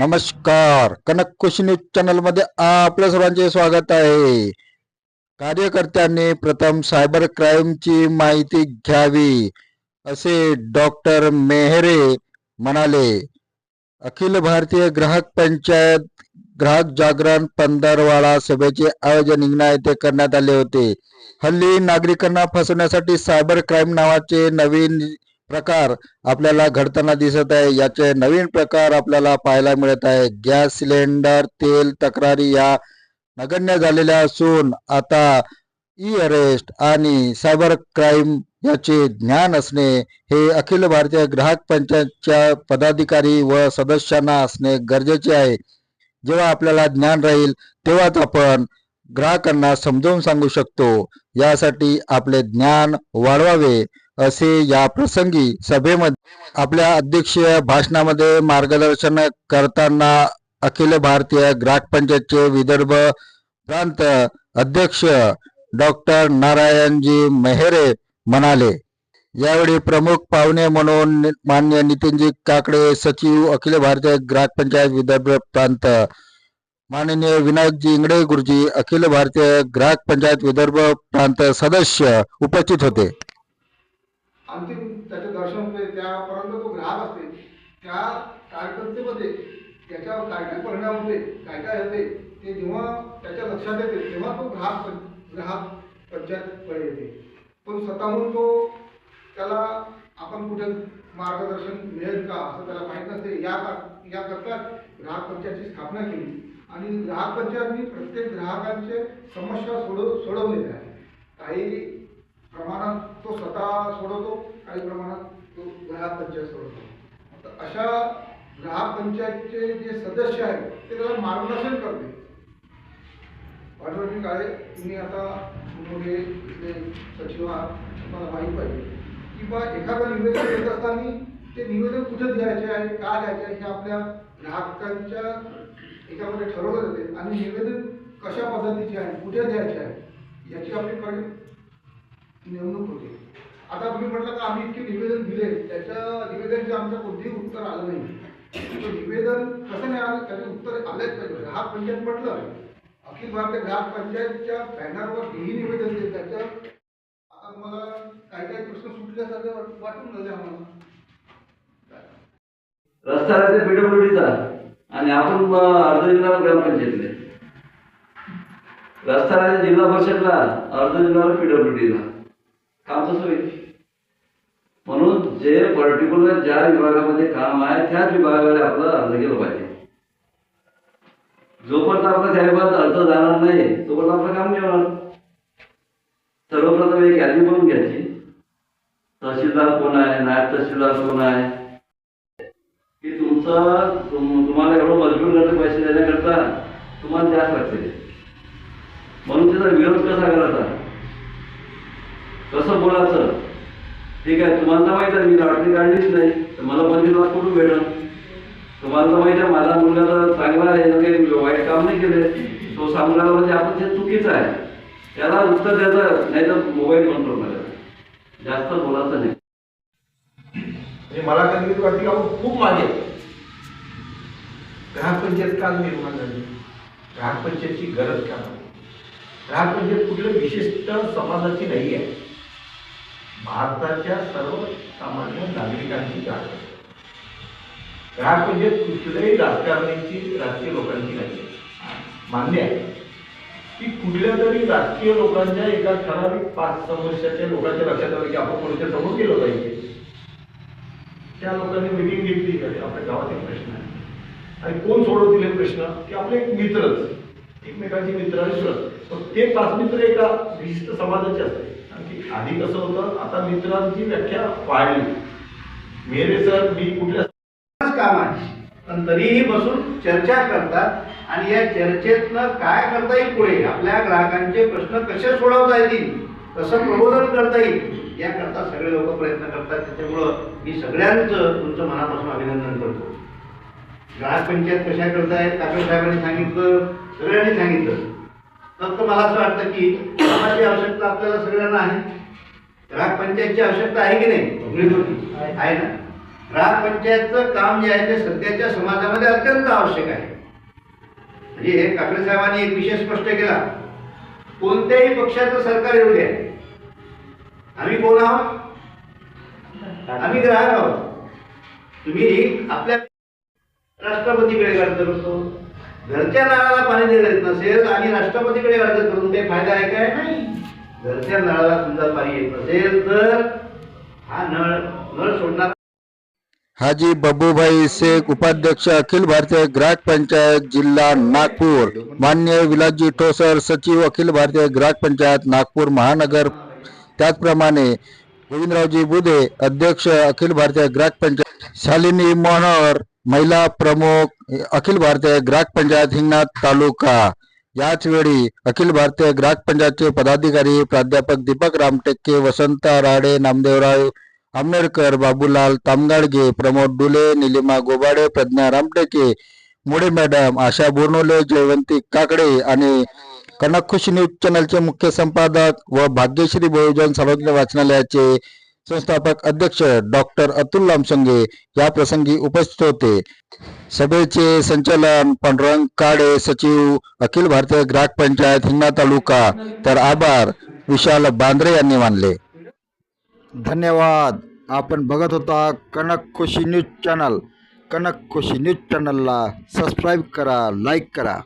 नमस्कार. कनक कृषी न्यूज चॅनलमध्ये आपल्या सर्वांचे स्वागत आहे. कार्यकर्त्यांनी प्रथम सायबर क्राईमची माहिती घ्यावी असे डॉक्टर मेहरे म्हणाले. अखिल भारतीय ग्राहक पंचायत ग्राहक जागरण पंधरवाडा सभेचे आयोजन इंगणा येथे करण्यात आले होते. हल्ली नागरिकांना फसवण्यासाठी सायबर क्राईम नावाचे नवीन प्रकार आपल्याला घडताना दिसत आहे. याचे नवीन प्रकार आपल्याला पाहायला मिळत आहे. गॅस सिलेंडर तेल तक्रारी या नगण्य झालेल्या असून आता ई अरेस्ट आणि सायबर क्राईम याचे ज्ञान असणे हे अखिल भारतीय ग्राहक पंचायतच्या पदाधिकारी व सदस्यांना असणे गरजेचे आहे. जेव्हा आपल्याला ज्ञान राहील तेव्हाच आपण ग्राहकांना समजावून सांगू शकतो. यासाठी आपले ज्ञान वाढवावे. असे या प्रसंगी सभेमध्ये आपल्या अध्यक्षीय भाषणामध्ये मार्गदर्शन करताना अखिल भारतीय ग्राहक पंचायतचे विदर्भ प्रांत अध्यक्ष डॉक्टर नारायणजी मेहरे म्हणाले यावेळी प्रमुख पाहुणे म्हणून मान्य नितीनजी काकडे सचिव अखिल भारतीय ग्राहक पंचायत विदर्भ प्रांत माननीय विनायकजी इंगडे गुरुजी अखिल भारतीय ग्राहक पंचायत विदर्भ प्रांत सदस्य उपस्थित होते. अंतिम त्याचं दर्शन होते त्यापर्यंत तो ग्राहक असते त्या कार्यकर्तेमध्ये त्याच्यावर काय काय परिणाम होते काय काय होते ते जेव्हा त्याच्या लक्षात येते तेव्हा तो ग्राहक पं- ग्राहक पंचायतकडे येते पण स्वतःहून तो त्याला आपण कुठे मार्गदर्शन मिळेल का असं त्याला माहीत नसते या का- याकरता ग्राहक पंचायतची स्थापना केली. आणि ग्राहक पंचायतनी प्रत्येक ग्राहकांचे समस्या सोडव सोडवलेल्या आहे काही प्रमाणात तो स्वतः सोडवतो काही प्रमाणात तो ग्राहक पंचायत सोडवतो. तर अशा ग्राहक पंचायतचे जे सदस्य आहेत ते त्याला मार्गदर्शन करते. पाठवणी काळे तुम्ही आता मोठे इथले सचिव आहात तुम्हाला माहीत पाहिजे किंवा एखादं निवेदन देत असताना ते निवेदन कुठे द्यायचे आहे का द्यायचे आहे हे आपल्या ग्राहकांच्या याच्यामध्ये ठरवलं जाते. आणि निवेदन कशा पद्धतीचे आहे कुठे द्यायचे आहे याची आपली नेमणूक होते आता तुम्ही म्हटलं का आम्ही इतके निवेदन दिले त्याच्या निवेदनचे आमचं कोणतेही उत्तर आलं नाही. निवेदन कसं नाही आलं त्याचे उत्तर आलेच पाहिजे ग्राहक पंचायत म्हटलं. अखिल भारतीय ग्राहक पंचायतच्या बॅनरवर हेही निवेदन दिले त्याच्या आता तुम्हाला काही काही प्रश्न सुटल्यासारखे वाटून झाले आम्हाला. रस्ता राहते पीडब्ल्यूडीचा आणि आपण अर्ध जिल्हा ग्रामपंचायतीला रस्ता राहते जिल्हा परिषदला अर्ध जिल्हा पीडब्ल्यूडीला काम तसं होईल म्हणून जे पर्टिक्युलर ज्या विभागामध्ये काम आहे त्याच विभागाकडे आपला अर्ज केलं पाहिजे. जोपर्यंत आपला त्या विभागात अर्ज जाणार नाही तोपर्यंत आपलं काम नाही होणार. सर्वप्रथम एक यादी बनवून घ्यायची. तहसीलदार कोण आहे नायब तहसीलदार कोण आहे? की तुमचं तुम्हाला एवढं मजबूर करते पैसे देण्याकरता तुम्हाला जास्त लागते म्हणून त्याचा विरोध कसा करायचा? कसं बोलायचं. ठीक आहे तुम्हाला तर माहिती आहे मी लॉटरी काढलीच नाही तर मला मंदिरात कुठून भेटल तुम्हाला तर आहे माझा मुलगा तर चांगला आहे काही वाईट काम नाही केले. तो सांगून म्हणजे आपण ते चुकीचं आहे त्याला उत्तर द्यायचं नाही तर मोबाईल कंट्रोल करायचा जास्त बोलायचं नाही. म्हणजे मला कधी वाटते आपण खूप मागे ग्राहक पंचायत का निर्माण झाली. ग्राहक पंचायतची गरज का ग्राहक पंचायत कुठलं विशिष्ट समाजाची नाही आहे भारताच्या सर्वसामान्य नागरिकांची गाठ पंचायत. म्हणजे कुठल्याही राजकारण्याची राजकीय लोकांची नाही. मान्य आहे. की कुठल्या तरी राजकीय लोकांच्या एका ठराविक पाच समस्याच्या लोकांच्या लक्षात आलं की आपण कोणत्या समोर केलं पाहिजे. त्या लोकांनी मिटिंग घेतली का आपल्या आपल्या गावातील प्रश्न आहे. आणि कोण सोडवतील हे प्रश्न? की आपले एक मित्रच. एकमेकांचे मित्र आणि सुरत ते पाच मित्र एका विशिष्ट समाजाचे असते आधी कसं होतं आता मित्रांची व्याख्या वाढली. मेरे सर मी कुठल्या काम आहे. पण तरीही बसून चर्चा करतात आणि या चर्चेतनं काय करता येईल पुढे? आपल्या ग्राहकांचे प्रश्न कसे सोडवता येतील? कसं प्रबोधन करता येईल? याकरता सगळे लोक प्रयत्न करतात. त्याच्यामुळं मी सगळ्यांचं तुमचं मनापासून अभिनंदन करतो. ग्राहक पंचायत कशा करतायत? काकडे साहेबांनी सांगितलं सगळ्यांनी सांगितलं. फक्त मला असं वाटतं की कामाची आवश्यकता आपल्याला सगळ्यांना आहे. ग्राहक पंचायतची आवश्यकता आहे की नाही? आहे ना? ग्रामपंचायतचं काम जे आहे ते सध्याच्या समाजामध्ये अत्यंत आवश्यक आहे. म्हणजे हे काकडे साहेबांनी एक विषय स्पष्ट केला. कोणत्याही पक्षाचं सरकार येऊ द्या. आम्ही कोण आहोत? आम्ही ग्राहक आहोत. तुम्ही आपल्या राष्ट्रपतीकडे करतो घरच्या नळाला पाणी देता येत नसेल आणि राष्ट्रपतीकडे अर्ज करून काही फायदा आहे काय? नाही. घरच्या नळाला सुद्धा पाणी येत नसेल तर हा नळ नळ सोडणार. हाजी बबूभाई शेख उपाध्यक्ष अखिल भारतीय ग्राहक पंचायत जिल्हा नागपूर. मान्य विलासजी ठोसर सचिव अखिल भारतीय ग्राहक पंचायत नागपूर महानगर. त्याचप्रमाणे गोविंदरावजी बुधे अध्यक्ष अखिल भारतीय ग्राहक पंचायत. शालिनी मनोहर महिला प्रमुख अखिल भारतीय ग्राहक पंचायत हिंगणा तालुका. याच वेळी अखिल भारतीय ग्राहक पंचायतचे पदाधिकारी प्राध्यापक दीपक रामटेक्के वसंत राडे नामदेवराव आंबेडकर बाबूलाल तामगाडगे प्रमोद डुले निलिमा गोबाडे प्रज्ञा रामटेके मुळे मॅडम आशा बोर्नोले जयवंती काकडे आणि कनक खुशी न्यूज चॅनलचे मुख्य संपादक व भाग्यश्री बहुजन सार्वजनिक वाचनालयाचे संस्थापक अध्यक्ष डॉक्टर अतुल लामसंगे या प्रसंगी उपस्थित होते. सभेचे संचालन पांडुरंग काडे सचिव अखिल भारतीय ग्राहक पंचायत हिंगणा तालुका. तर आभार विशाल बांद्रे यांनी मानले. धन्यवाद. आपण बघत होता Kanak Khushi news channel. Kanak Khushi news चॅनलला सबस्क्राईब करा लाईक करा.